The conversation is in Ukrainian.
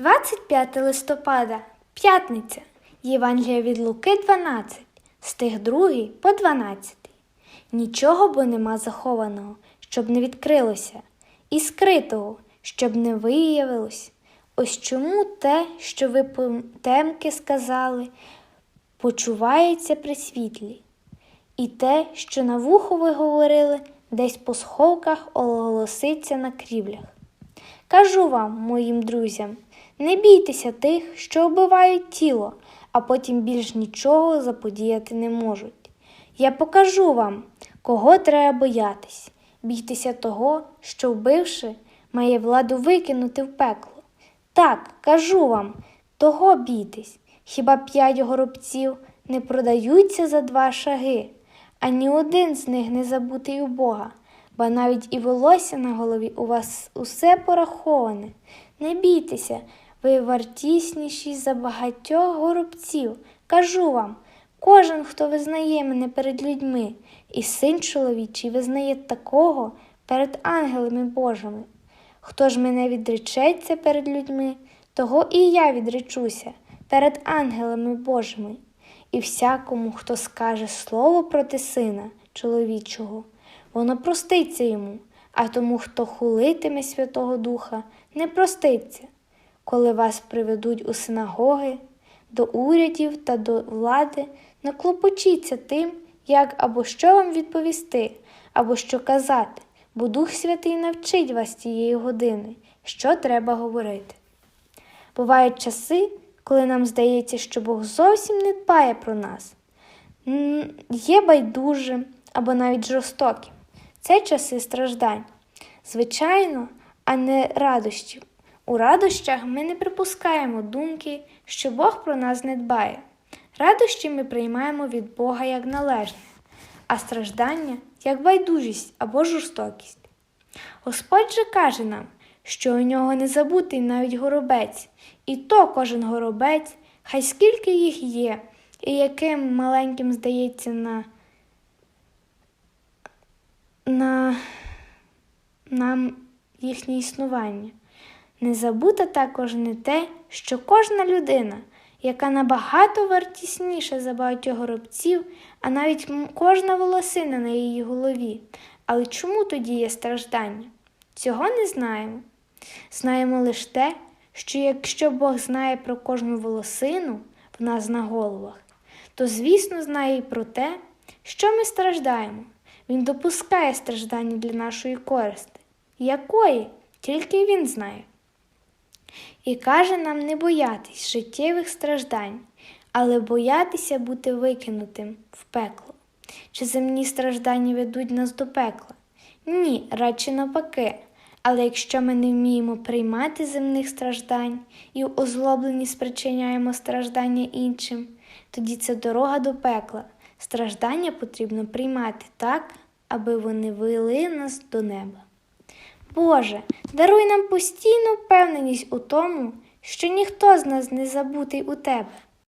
25 листопада, п'ятниця, Євангелія від Луки 12, стих 2 по 12. Нічого бо нема захованого, щоб не відкрилося, і скритого, щоб не виявилось. Ось чому те, що ви темки сказали, почувається при світлі, і те, що на вухо ви говорили, десь по сховках оголоситься на крівлях. Кажу вам, моїм друзям, не бійтеся тих, що вбивають тіло, а потім більш нічого заподіяти не можуть. Я покажу вам, кого треба боятись. Бійтеся того, що, вбивши, має владу викинути в пекло. Так, кажу вам, того бійтесь. Хіба п'ять горобців не продаються за два шаги, а ні один з них не забутий у Бога, бо навіть і волосся на голові у вас усе пораховане. Не бійтеся, ви вартісніші за багатьох горобців. Кажу вам, кожен, хто визнає мене перед людьми, і син чоловічий визнає такого перед ангелами Божими. Хто ж мене відречеться перед людьми, того і я відречуся перед ангелами Божими. І всякому, хто скаже слово проти сина чоловічого, воно проститься йому, а тому, хто хулитиме Святого Духа, не проститься. Коли вас приведуть у синагоги, до урядів та до влади, не клопочіться тим, як або що вам відповісти, або що казати, бо Дух Святий навчить вас тієї години, що треба говорити. Бувають часи, коли нам здається, що Бог зовсім не дбає про нас, є байдужим або навіть жорстоким. Це часи страждань, звичайно, а не радощів. У радощах ми не припускаємо думки, що Бог про нас не дбає. Радощі ми приймаємо від Бога як належне, а страждання як байдужість або жорстокість. Господь же каже нам, що у нього не забутий навіть горобець, і то кожен горобець, хай скільки їх є, і яким маленьким здається на, на нам їхнє існування. Не забута також не те, що кожна людина, яка набагато вартісніша за багатьох горобців, а навіть кожна волосина на її голові. Але чому тоді є страждання? Цього не знаємо. Знаємо лише те, що якщо Бог знає про кожну волосину в нас на головах, то, звісно, знає і про те, що ми страждаємо. Він допускає страждання для нашої користи. Якої? Тільки він знає. І каже нам не боятись життєвих страждань, але боятися бути викинутим в пекло. Чи земні страждання ведуть нас до пекла? Ні, радше навпаки. Але якщо ми не вміємо приймати земних страждань і в озлобленні спричиняємо страждання іншим, тоді це дорога до пекла. Страждання потрібно приймати так, аби вони вели нас до неба. Боже, даруй нам постійну впевненість у тому, що ніхто з нас не забутий у Тебе.